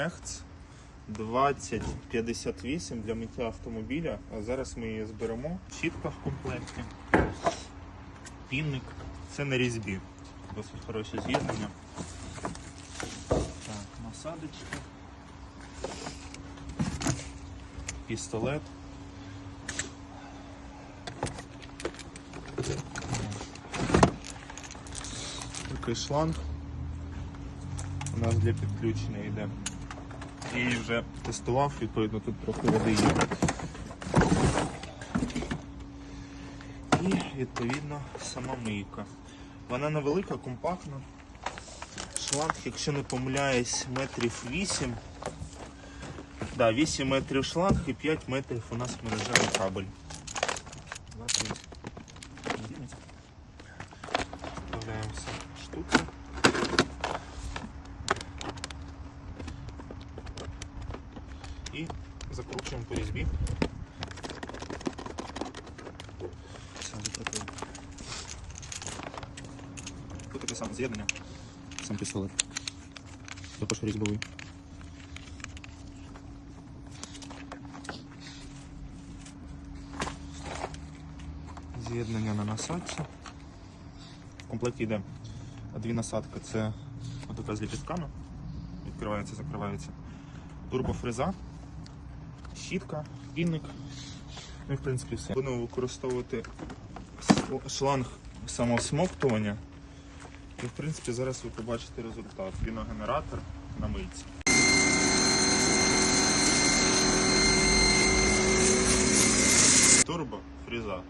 Мехц 2058 для миття автомобіля. А зараз ми її зберемо. Щітка в комплекті. Пінник. Це на різьбі. Досить хороше з'єднання. Так, насадочка. Пістолет. Такий шланг у нас для підключення йде. І вже тестував, відповідно, тут трохи води є. І відповідно сама мийка. Вона невелика, компактна. Шланг, якщо не помиляюсь, метрів 8. Да, 8 метрів шланг і 5 метрів у нас мережевий кабель. І закручуємо по різьбі. Тут таке саме з'єднання. Сам пістолет. Також різьбовий. З'єднання на насадці. В комплекті йде дві насадки. Це отака з ліпістками. Відкривається, закривається. Турбофреза, щітка, пінник. Ну і в принципі все. Будемо використовувати шланг самосмоктування. І в принципі зараз ви побачите результат. Піногенератор на мийці. Турбофреза.